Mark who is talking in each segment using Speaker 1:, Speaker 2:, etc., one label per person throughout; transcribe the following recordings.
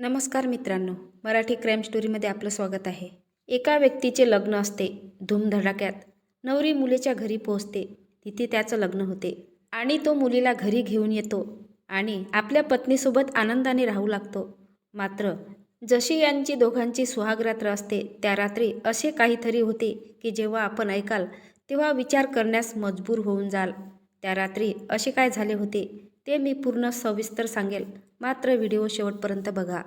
Speaker 1: नमस्कार मित्रांनो मराठी क्राईम स्टोरीमध्ये आपलं स्वागत आहे. एका व्यक्तीचे लग्न असते धूमधडाक्यात. नवरी मुलीच्या घरी पोहोचते तिथे त्याचं लग्न होते. आणि तो मुलीला घरी घेऊन येतो आणि आपल्या पत्नीसोबत आनंदाने राहू लागतो. मात्र जशी यांची दोघांची सुहागरात्र असते त्या रात्री असे काहीतरी होते की जेव्हा आपण ऐकाल तेव्हा विचार करण्यास मजबूर होऊन जाल. त्या रात्री असे काय झाले होते? ते मी पूर्ण सविस्तर सांगेल. मात्र व्हिडिओ शेवटपर्यंत बघा.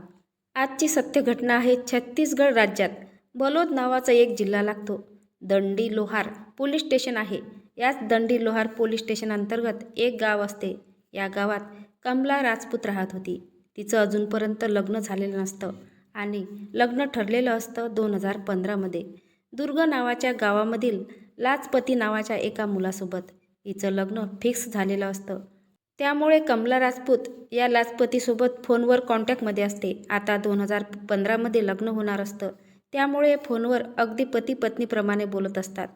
Speaker 1: आजची सत्य घटना आहे छत्तीसगड राज्यात. बलोद नावाचा एक जिल्हा लागतो. दंडी लोहार पोलीस स्टेशन आहे. याच दंडी लोहार पोलीस स्टेशन अंतर्गत एक गाव असते. या गावात कमला राजपूत राहत होती. तिचं अजूनपर्यंत लग्न झालेलं नसतं आणि लग्न ठरलेलं असतं दोन हजार पंधरामध्ये दुर्ग नावाच्या गावामधील लाजपती नावाच्या एका मुलासोबत. हिचं लग्न फिक्स झालेलं असतं. त्यामुळे कमला राजपूत या लाजपतीसोबत फोनवर कॉन्टॅक्टमध्ये असते. आता दोन हजार पंधरामध्ये लग्न होणार असतं. त्यामुळे फोनवर अगदी पती पत्नीप्रमाणे बोलत असतात.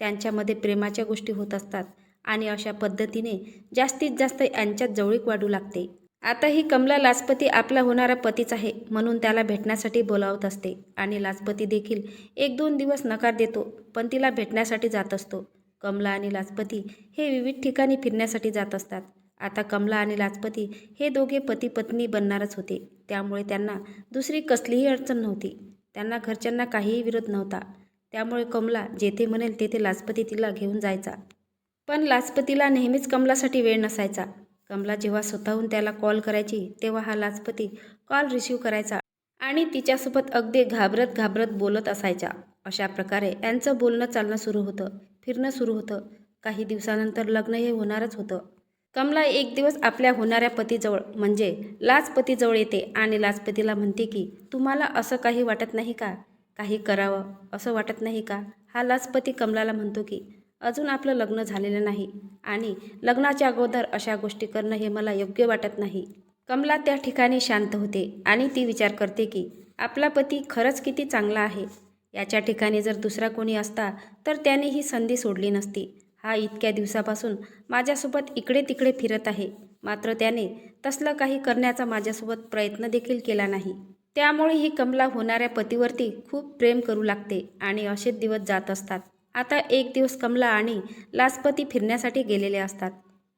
Speaker 1: त्यांच्यामध्ये प्रेमाच्या गोष्टी होत असतात आणि अशा पद्धतीने जास्तीत जास्त यांच्यात जवळीक वाढू लागते. आता ही कमला लाजपती आपला होणारा पतीच आहे म्हणून त्याला भेटण्यासाठी बोलावत असते आणि लाजपती देखील एक दोन दिवस नकार देतो पण तिला भेटण्यासाठी जात असतो. कमला आणि लाजपती हे विविध ठिकाणी फिरण्यासाठी जात असतात. आता कमला आणि लाजपती हे दोघे पती पत्नी बनणारच होते. त्यामुळे त्यांना दुसरी कसलीही अडचण नव्हती. त्यांना घरच्यांना काहीही विरोध नव्हता. त्यामुळे कमला जेथे म्हणेल तेथे लाजपती तिला घेऊन जायचा. पण लाजपतीला नेहमीच कमलासाठी वेळ नसायचा. कमला जेव्हा स्वतःहून त्याला कॉल करायची तेव्हा हा लाजपती कॉल रिसीव करायचा आणि तिच्यासोबत अगदी घाबरत घाबरत बोलत असायचा. अशा प्रकारे यांचं बोलणं चालणं सुरू होतं फिरणं सुरू होतं. काही दिवसानंतर लग्न हे होणारच होतं. कमला एक दिवस आपल्या होणाऱ्या पतीजवळ म्हणजे लाजपतीजवळ येते आणि लाजपतीला म्हणते की तुम्हाला असं काही वाटत नाही का? काही करावं? असं वाटत नाही का? हा लाजपती कमलाला म्हणतो की अजून आपलं लग्न झालेलं नाही आणि लग्नाच्या अगोदर अशा गोष्टी करणं हे मला योग्य वाटत नाही. कमला त्या ठिकाणी शांत होते आणि ती विचार करते की आपला पती खरंच किती चांगला आहे? याच्या ठिकाणी जर दुसरा कोणी असता तर त्याने ही संधी सोडली नसती. हा इतक्या दिवसापासून माझ्यासोबत इकडे तिकडे फिरत आहे. मात्र त्याने तसलं काही करण्याचा माझ्यासोबत प्रयत्न देखील केला नाही. त्यामुळे ही कमला होणाऱ्या पतीवरती खूप प्रेम करू लागते आणि असेच दिवस जात असतात. आता एक दिवस कमला आणि लाजपती फिरण्यासाठी गेलेले असतात.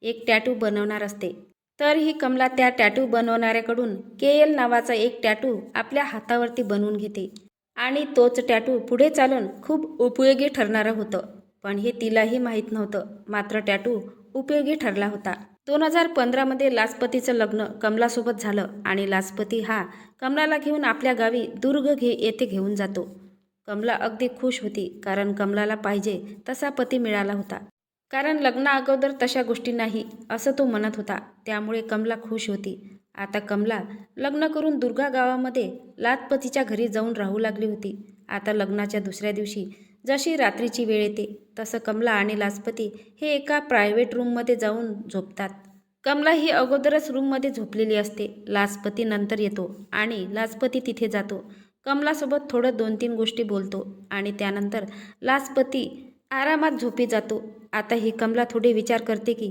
Speaker 1: एक टॅटू बनवणार असते. तर ही कमला त्या टॅटू बनवणाऱ्याकडून के एल नावाचा एक टॅटू आपल्या हातावरती बनवून घेते. आणि तोच टॅटू पुढे चालून खूप उपयोगी ठरणारं होतं. पण हे तिलाही माहीत नव्हतं. मात्र टॅटू उपयोगी ठरला होता. दोन हजार पंधरामध्ये लाजपतीचं लग्न कमलासोबत झालं आणि लाजपती हा कमलाला घेऊन आपल्या गावी दुर्ग घे येथे घेऊन जातो. कमला अगदी खुश होती कारण कमलाला पाहिजे तसा पती मिळाला होता. कारण लग्ना अगोदर तशा गोष्टी नाही असं तो म्हणत होता. त्यामुळे कमला खुश होती. आता कमला लग्न करून दुर्गा गावामध्ये लाजपतीच्या घरी जाऊन राहू लागली होती. आता लग्नाच्या दुसऱ्या दिवशी जशी रात्रीची वेळ येते तसं कमला आणि लाजपती हे एका प्रायव्हेट रूममध्ये जाऊन झोपतात. कमला ही अगोदरच रूममध्ये झोपलेली असते. लाजपती नंतर येतो आणि लाजपती तिथे जातो. कमलासोबत थोडं दोन तीन गोष्टी बोलतो आणि त्यानंतर लाजपती आरामात झोपी जातो. आता ही कमला थोडी विचार करते की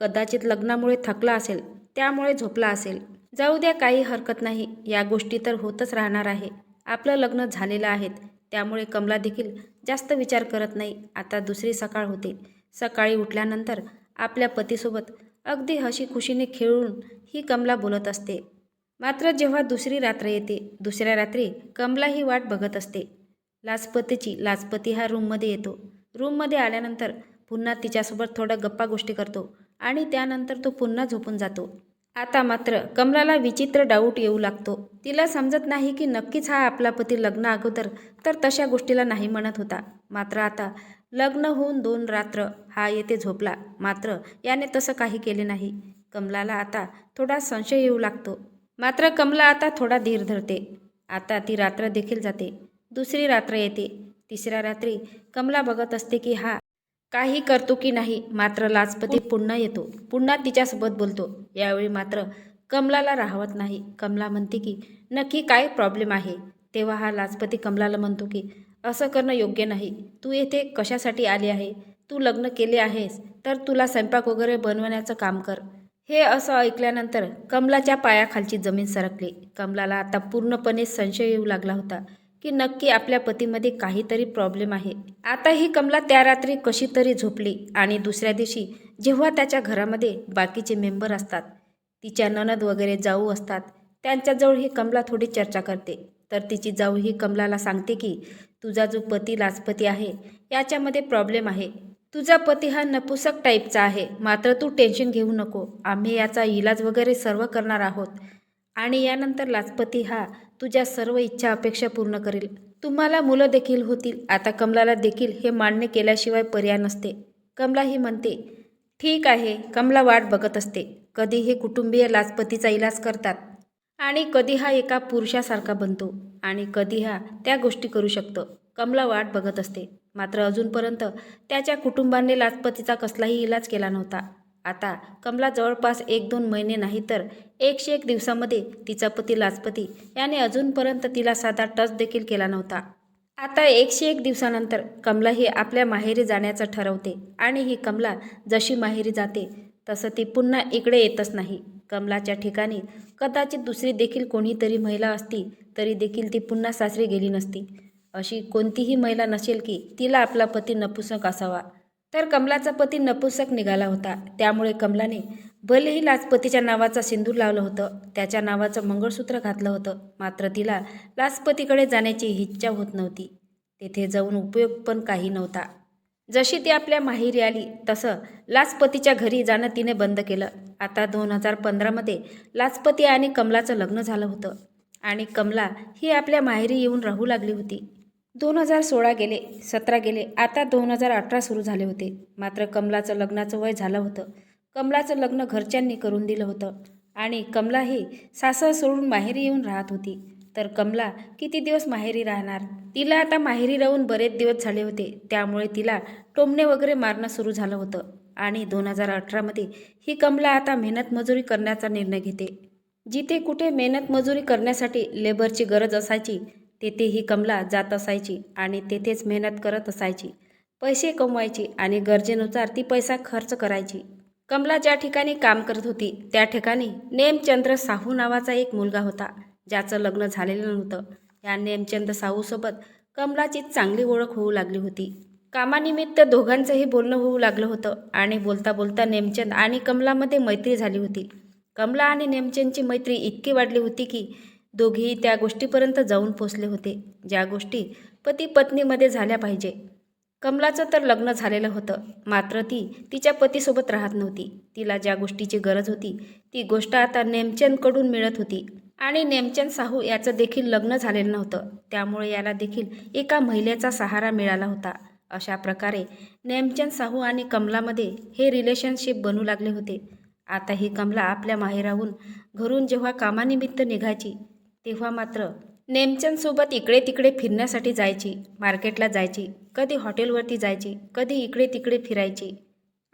Speaker 1: कदाचित लग्नामुळे थकला असेल त्यामुळे झोपला असेल. जाऊ द्या काही हरकत नाही. या गोष्टी तर होतच राहणार आहे. आपलं लग्न झालेलं आहेत. त्यामुळे कमला देखील जास्त विचार करत नाही. आता दुसरी सकाळ होते. सकाळी उठल्यानंतर आपल्या पतीसोबत अगदी हशी खुशीने खेळून ही कमला बोलत असते. मात्र जेव्हा दुसरी रात्र येते दुसऱ्या रात्री कमला ही वाट बघत असते. लाजपतीची लाजपती हा रूममध्ये येतो. रूममध्ये आल्यानंतर पुन्हा तिच्यासोबत थोडं गप्पा गोष्टी करतो आणि त्यानंतर तो पुन्हा झोपून जातो. आता मात्र कमलाला विचित्र डाऊट येऊ लागतो. तिला समजत नाही की नक्कीच हा आपला पती लग्न अगोदर तर तशा गोष्टीला नाही म्हणत होता. मात्र आता लग्न होऊन दोन रात्र हा येथे झोपला. मात्र याने तसं काही केले नाही. कमलाला आता थोडा संशय येऊ लागतो. मात्र कमला आता थोडा धीर धरते. आता ती रात्र देखील जाते. दुसरी रात्र येते. तिसऱ्या रात्री कमला बघत असते की हा काही करतो की नाही मात्र लाजपती पुन्हा येतो. पुन्हा तिच्यासोबत बोलतो. यावेळी मात्र कमलाला राहवत नाही. कमला म्हणते की नक्की काय प्रॉब्लेम आहे? तेव्हा हा लाजपती कमलाला म्हणतो की असं करणं योग्य नाही. तू येथे कशासाठी आली आहे? तू लग्न केले आहेस तर तुला स्वयंपाक वगैरे बनवण्याचं काम कर. हे असं ऐकल्यानंतर कमलाच्या पायाखालची जमीन सरकली. कमलाला आता पूर्णपणे संशय येऊ लागला होता. की नक्की आपल्या पतीमध्ये काहीतरी प्रॉब्लेम आहे. आता ही कमला त्या रात्री कशी तरी झोपली आणि दुसऱ्या दिवशी जेव्हा त्याच्या घरामध्ये बाकीचे मेंबर असतात तिच्या ननद वगैरे जाऊ असतात त्यांच्याजवळ ही कमला थोडी चर्चा करते. तर तिची जाऊ ही कमलाला सांगते की तुझा जो पती लाजपती आहे याच्यामध्ये प्रॉब्लेम आहे. तुझा पती हा नपुसक टाईपचा आहे. मात्र तू टेन्शन घेऊ नको. आम्ही याचा इलाज वगैरे सर्व करणार आहोत. आणि यानंतर लाजपती हा तुझ्या सर्व इच्छा अपेक्षा पूर्ण करेल. तुम्हाला मुलं देखील होतील. आता कमलाला देखील हे मान्य केल्याशिवाय पर्याय नसते. कमला ही म्हणते ठीक आहे कमला वाट बघत असते. कधी हे कुटुंबीय लाजपतीचा इलाज करतात. आणि कधी हा एका पुरुषासारखा बनतो. आणि कधी हा त्या गोष्टी करू शकतो. कमला वाट बघत असते. मात्र अजूनपर्यंत त्याच्या कुटुंबाने लाजपतीचा कसलाही इलाज केला नव्हता. आता कमला जवळपास एक दोन महिने नाही तर एकशे एक दिवसामध्ये तिचा पती लाजपती. याने अजूनपर्यंत तिला साधा टच देखील केला नव्हता. आता एकशे एक दिवसानंतर कमला ही आपल्या माहेरी जाण्याचं ठरवते आणि ही कमला जशी माहेरी जाते तसं ती पुन्हा इकडे येतच नाही. कमलाच्या ठिकाणी कदाचित दुसरी देखील कोणीतरी महिला असती तरी देखील ती पुन्हा सासरी गेली नसती. अशी कोणतीही महिला नसेल की तिला आपला पती नपुसक असावा. तर कमलाचा पती नपुसक निघाला होता. त्यामुळे कमलाने भलेही लाजपतीच्या नावाचा सिंदूर लावलं होतं. त्याच्या नावाचं मंगळसूत्र घातलं होतं. मात्र तिला लाजपतीकडे जाण्याची इच्छा होत नव्हती. तेथे जाऊन उपयोग पण काही नव्हता. जशी ती आपल्या माहेरी आली तसं लाजपतीच्या घरी जाणं तिने बंद केलं. आता दोन हजार पंधरामध्ये लाजपती आणि कमलाचं लग्न झालं होतं. आणि कमला ही आपल्या माहेरी येऊन राहू लागली होती. दोन हजार सोळा गेले सतरा गेले आता दोन हजार अठरा सुरू झाले होते. मात्र कमलाचं लग्नाचं वय झालं होतं. कमलाचं लग्न घरच्यांनी करून दिलं होतं. आणि कमला ही सासर सोडून माहेरी येऊन राहत होती. तर कमला किती दिवस माहेरी राहणार? तिला आता माहेरी राहून बरेच दिवस झाले होते. त्यामुळे तिला टोमणे वगैरे मारणं सुरू झालं होतं. आणि दोन हजार अठरामध्ये ही कमला आता मेहनत मजुरी करण्याचा निर्णय घेते. जिथे कुठे मेहनत मजुरी करण्यासाठी लेबरची गरज असायची तेथे ही कमला जात असायची आणि तेथेच मेहनत करत असायची. पैसे कमवायची आणि गरजेनुसार ती पैसा खर्च करायची. कमला ज्या ठिकाणी काम करत होती त्या ठिकाणी नेमचंद्र साहू नावाचा एक मुलगा होता ज्याचं लग्न झालेलं नव्हतं. या नेमचंद साहूसोबत कमलाची चांगली ओळख होऊ लागली होती. कामानिमित्त दोघांचंही बोलणं होऊ लागलं होतं आणि बोलता बोलता नेमचंद आणि कमलामध्ये मैत्री झाली होती. कमला आणि नेमचंदची मैत्री इतकी वाढली होती की दोघेही त्या गोष्टीपर्यंत जाऊन पोचले होते. ज्या गोष्टी पती पत्नीमध्ये झाल्या पाहिजे. कमलाचं तर लग्न झालेलं होतं. मात्र ती तिच्या पतीसोबत राहत नव्हती. तिला ज्या गोष्टीची गरज होती ती गोष्ट आता नेमचंदकडून मिळत होती. आणि नेमचंद साहू याचं देखील लग्न झालेलं नव्हतं. त्यामुळे याला देखील एका महिलेचा सहारा मिळाला होता. अशा प्रकारे नेमचंद साहू आणि कमलामध्ये हे रिलेशनशिप बनू लागले होते. आता ही कमला आपल्या माहेराहून घरून जेव्हा कामानिमित्त निघायची तेव्हा मात्र नेमचंदसोबत इकडे तिकडे फिरण्यासाठी जायची मार्केटला जायची कधी हॉटेलवरती जायची कधी इकडे तिकडे फिरायची.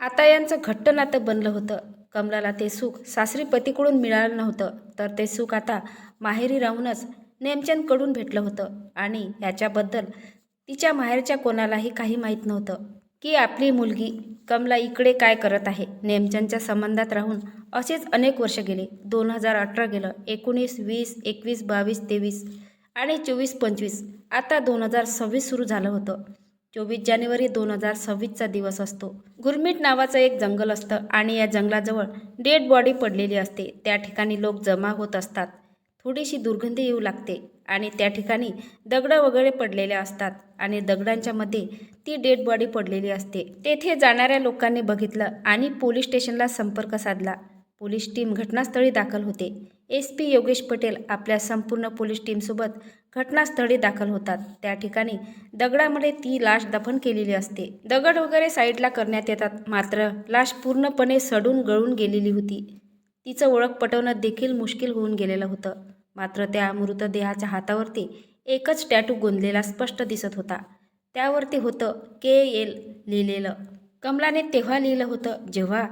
Speaker 1: आता यांचं घट्ट नातं बनलं होतं. कमलाला ते सुख सासरी पतीकडून मिळालं नव्हतं तर ते सुख आता माहेरी राहूनच नेमचंदकडून भेटलं होतं आणि याच्याबद्दल तिच्या माहेरच्या कोणालाही काही माहीत नव्हतं. की आपली मुलगी कमला इकडे काय करत आहे? नेमचंदच्या संबंधात राहून असेच अनेक वर्ष गेले. दोन हजार अठरा गेलं एकोणीस वीस एकवीस बावीस तेवीस आणि चोवीस पंचवीस. आता दोन हजार सव्वीस सुरू झालं होतं. चोवीस जानेवारी दोन हजार सव्वीसचा दिवस असतो. गुरमीट नावाचं एक जंगल असतं आणि या जंगलाजवळ डेड बॉडी पडलेली असते. त्या ठिकाणी लोक जमा होत असतात. थोडीशी दुर्गंधी येऊ लागते आणि त्या ठिकाणी दगडं वगैरे पडलेल्या असतात आणि दगडांच्या मध्ये ती डेड बॉडी पडलेली असते. तेथे जाणाऱ्या लोकांनी बघितलं आणि पोलीस स्टेशनला संपर्क साधला. पोलीस टीम घटनास्थळी दाखल होते. एस पी योगेश पटेल आपल्या संपूर्ण पोलीस टीमसोबत घटनास्थळी दाखल होतात. त्या ठिकाणी दगडामध्ये ती लाश दफन केलेली असते. दगड वगैरे साईडला करण्यात येतात. मात्र लाश पूर्णपणे सडून गळून गेलेली होती. तिचं ओळख पटवणं देखील मुश्किल होऊन गेलेलं होतं. मात्र त्या मृतदेहाच्या हातावरती एकच टॅटू गोंदलेला स्पष्ट दिसत होता. त्यावरती होतं के एल लिहिलेलं. कमलाने तेव्हा लिहिलं होतं जेव्हा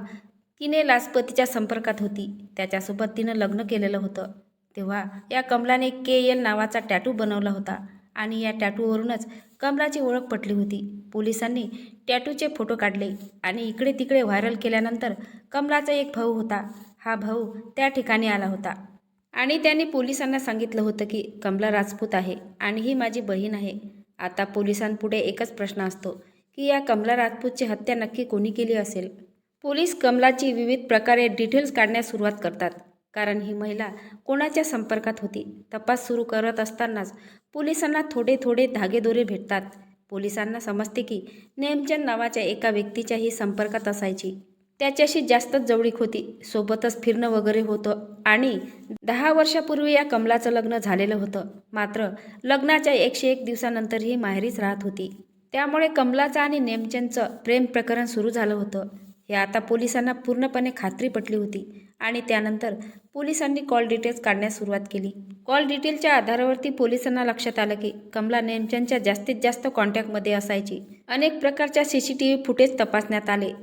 Speaker 1: तिने लाजपतीच्या संपर्कात होती. त्याच्यासोबत तिनं लग्न केलेलं होतं. तेव्हा या कमलाने के एल नावाचा टॅटू बनवला होता आणि या टॅटूवरूनच कमलाची ओळख पटली होती. पोलिसांनी टॅटूचे फोटो काढले आणि इकडे तिकडे व्हायरल केल्यानंतर कमलाचा एक भाऊ होता. हा भाऊ त्या ठिकाणी आला होता. आणि त्यांनी पोलिसांना सांगितलं होतं की कमला राजपूत आहे आणि ही माझी बहीण आहे. आता पोलिसांपुढे एकच प्रश्न असतो की या कमला राजपूतची हत्या नक्की कोणी केली असेल? पोलीस कमलाची विविध प्रकारे डिटेल्स काढण्यास सुरुवात करतात. कारण ही महिला कोणाच्या संपर्कात होती? तपास सुरू करत असतानाच पोलिसांना थोडे थोडे धागेदोरे भेटतात. पोलिसांना समजते की नेमचंद नावाच्या एका व्यक्तीच्याही संपर्कात असायची. त्याच्याशी जास्तच जवळीक होती. सोबतच फिरणं वगैरे होतं आणि दहा वर्षापूर्वी या कमलाचं लग्न झालेलं होतं. मात्र लग्नाच्या एकशे एक दिवसानंतर ही माहेरीच राहत होती. त्यामुळे कमलाचं आणि नेमचंदचं प्रेम प्रकरण सुरू झालं होतं. हे आता पोलिसांना पूर्णपणे खात्री पटली होती आणि त्यानंतर पोलिसांनी कॉल डिटेल्स काढण्यास सुरुवात केली. कॉल डिटेलच्या आधारावरती पोलिसांना लक्षात आलं की कमला नेमचंदच्या जास्तीत जास्त कॉन्टॅक्टमध्ये असायची. अनेक प्रकारच्या C C T V footage तपासण्यात आले.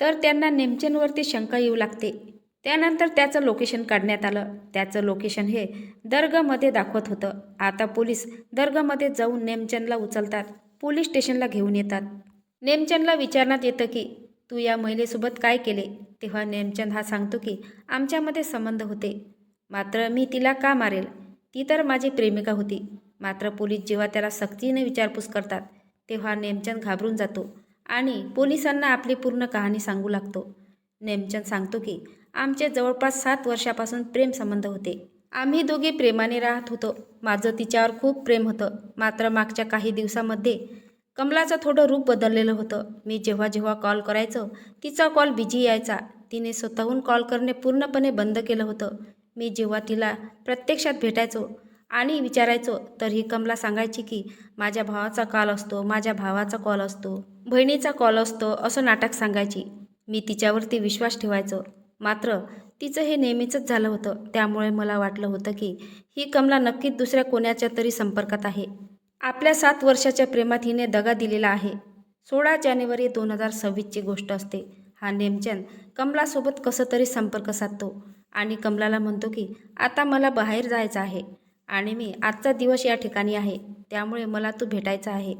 Speaker 1: तर त्यांना नेमचंदवरती शंका येऊ लागते. त्यानंतर त्याचं लोकेशन काढण्यात आलं. त्याचं लोकेशन हे दर्गमध्ये दाखवत होतं. आता पोलीस दर्गमध्ये जाऊन नेमचंदला उचलतात. पोलीस स्टेशनला घेऊन येतात. नेमचंदला विचारण्यात येतं की तू या महिलेसोबत काय केले? तेव्हा नेमचंद हा सांगतो की आमच्यामध्ये संबंध होते. मात्र मी तिला का मारेल? ती तर माझी प्रेमिका होती. मात्र पोलीस जेव्हा त्याला सक्तीने विचारपूस करतात तेव्हा नेमचंद घाबरून जातो आणि पोलिसांना आपली पूर्ण कहाणी सांगू लागतो. नेमचंद सांगतो की आमचे जवळपास सात वर्षापासून प्रेम संबंध होते. आम्ही दोघे प्रेमाने राहत होतो. माझं तिच्यावर खूप प्रेम होतं. मात्र मागच्या काही दिवसामध्ये कमलाचं थोडं रूप बदललेलं होतं. मी जेव्हा जेव्हा कॉल करायचो तिचा कॉल बिझी यायचा. तिने स्वतःहून कॉल करणे पूर्णपणे बंद केलं होतं. मी जेव्हा तिला प्रत्यक्षात भेटायचो आणि विचारायचो तर ही कमला सांगायची की माझ्या भावाचा कॉल असतो माझ्या भावाचा कॉल असतो बहिणीचा कॉल असतो असं नाटक सांगायची. मी तिच्यावरती विश्वास ठेवायचो. मात्र तिचं हे नेहमीचंच झालं होतं. त्यामुळे मला वाटलं होतं की ही कमला नक्कीच दुसऱ्या कोणाच्या तरी संपर्कात आहे. आपल्या सात वर्षाच्या प्रेमात हिने दगा दिलेला आहे. सोळा जानेवारी दोन हजार सव्वीसची गोष्ट असते. हा नेमचंद कमलासोबत कसं तरी संपर्क साधतो आणि कमलाला म्हणतो की आता मला बाहेर जायचं आहे आणि मी आजचा दिवस या ठिकाणी आहे त्यामुळे मला तू भेटायचं आहे.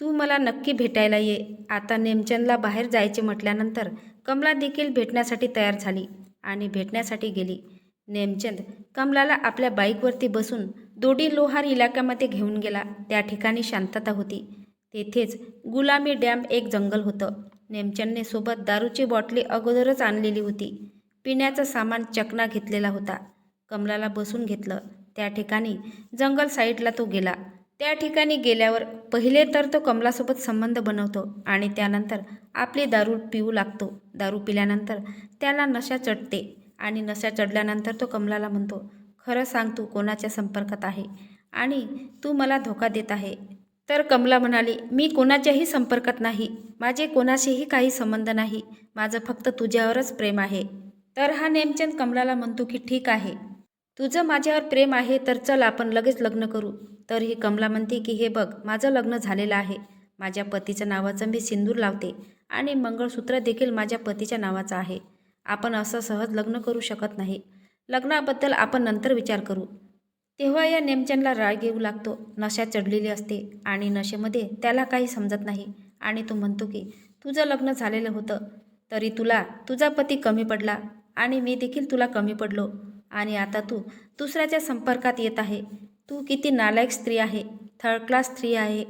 Speaker 1: तू मला नक्की भेटायला ये. आता नेमचंदला बाहेर जायचे म्हटल्यानंतर कमला देखील भेटण्यासाठी तयार झाली आणि भेटण्यासाठी गेली. नेमचंद कमलाला आपल्या बाईकवरती बसून दोडी लोहार इलाक्यामध्ये घेऊन गेला. त्या ठिकाणी शांतता होती. तेथेच गुलामी डॅम एक जंगल होतं. नेमचंदने सोबत दारूची बॉटली अगोदरच आणलेली होती. पिण्याचं सामान चकना घेतलेला होता. कमलाला बसून घेतलं. त्या ठिकाणी जंगल साईडला तो गेला. त्या ठिकाणी गेल्यावर पहिले तर तो कमलासोबत संबंध बनवतो आणि त्यानंतर आपली दारू पिऊ लागतो. दारू पिल्यानंतर त्याला नशा चढते आणि नशा चढल्यानंतर तो कमलाला म्हणतो खरं सांग तू कोणाच्या संपर्कात आहे? आणि तू मला धोका देत आहे. तर कमला म्हणाली मी कोणाच्याही संपर्कात नाही. माझे कोणाशीही काही संबंध नाही. माझं फक्त तुझ्यावरच प्रेम आहे. तर हा नेमचंद कमलाला म्हणतो की ठीक आहे. तुझं माझ्यावर प्रेम आहे तर चल आपण लगेच लग्न करू. तर ही कमला म्हणते की हे बघ माझं लग्न झालेलं आहे. माझ्या पतीचं नावाचं मी सिंदूर लावते आणि मंगळसूत्र देखील माझ्या पतीच्या नावाचं आहे. आपण असं सहज लग्न करू शकत नाही. लग्नाबद्दल आपण नंतर विचार करू. तेव्हा या नेमचंदला राग येऊ लागतो. नशा चढलेली असते आणि नशेमध्ये त्याला काही समजत नाही आणि तो म्हणतो की तुझं लग्न झालेलं होतं तरी तुला तुझा पती कमी पडला आणि मी देखील तुला कमी पडलो. आणि आता तू दुसऱ्याच्या संपर्कात येत आहे. तू किती नालायक स्त्री आहे थर्ड क्लास स्त्री आहे.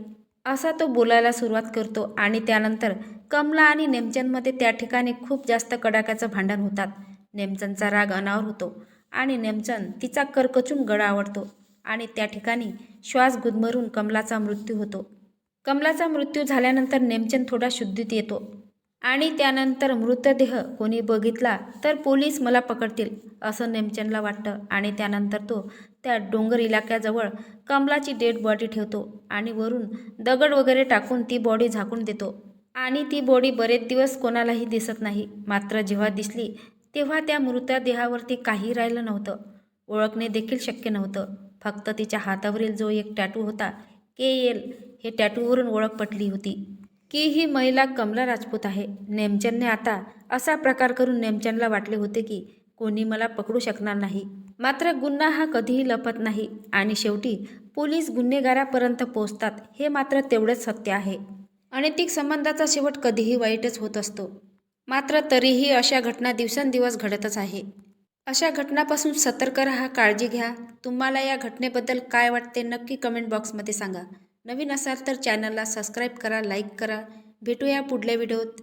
Speaker 1: असा तो बोलायला सुरुवात करतो आणि त्यानंतर कमला आणि नेमचंदमध्ये त्या ठिकाणी खूप जास्त कडाक्याचं भांडण होतात. नेमचंदचा राग अनावर होतो. आणि नेमचंद तिचा करकचून गळा आवडतो आणि त्या ठिकाणी श्वास गुदमरून कमलाचा मृत्यू होतो. कमलाचा मृत्यू झाल्यानंतर नेमचंद थोडा शुद्धीत येतो आणि त्यानंतर मृतदेह कोणी बघितला तर पोलीस मला पकडतील असं नेमचंदला वाटतं आणि त्यानंतर तो त्या डोंगर इलाक्याजवळ कमलाची डेड बॉडी ठेवतो आणि वरून दगड वगैरे टाकून ती बॉडी झाकून देतो. आणि ती बॉडी बरेच दिवस कोणालाही दिसत नाही मात्र जेव्हा दिसली तेव्हा त्या मृतदेहावरती काही राहिलं नव्हतं. ओळखणे देखील शक्य नव्हतं. फक्त तिच्या हातावरील जो एक टॅटू होता के एल हे टॅटूवरून ओळख पटली होती. की ही महिला कमला राजपूत आहे. नेमचंदने आता असा प्रकार करून नेमचंदला वाटले होते की कोणी मला पकडू शकणार नाही. मात्र गुन्हा हा कधीही लपत नाही आणि शेवटी पोलीस गुन्हेगारापर्यंत पोहोचतात हे मात्र तेवढंच सत्य आहे. अनैतिक संबंधाचा शेवट कधीही वाईटच होत असतो. मात्र तरीही अशा घटना दिवसेंदिवस घडतच आहे. अशा घटनापासून सतर्क राहा काळजी घ्या. तुम्हाला या घटनेबद्दल काय वाटते नक्की कमेंट बॉक्समध्ये सांगा. नवीन असाल तर चॅनलला सबस्क्राईब करा लाईक करा. भेटूया पुढल्या व्हिडिओत.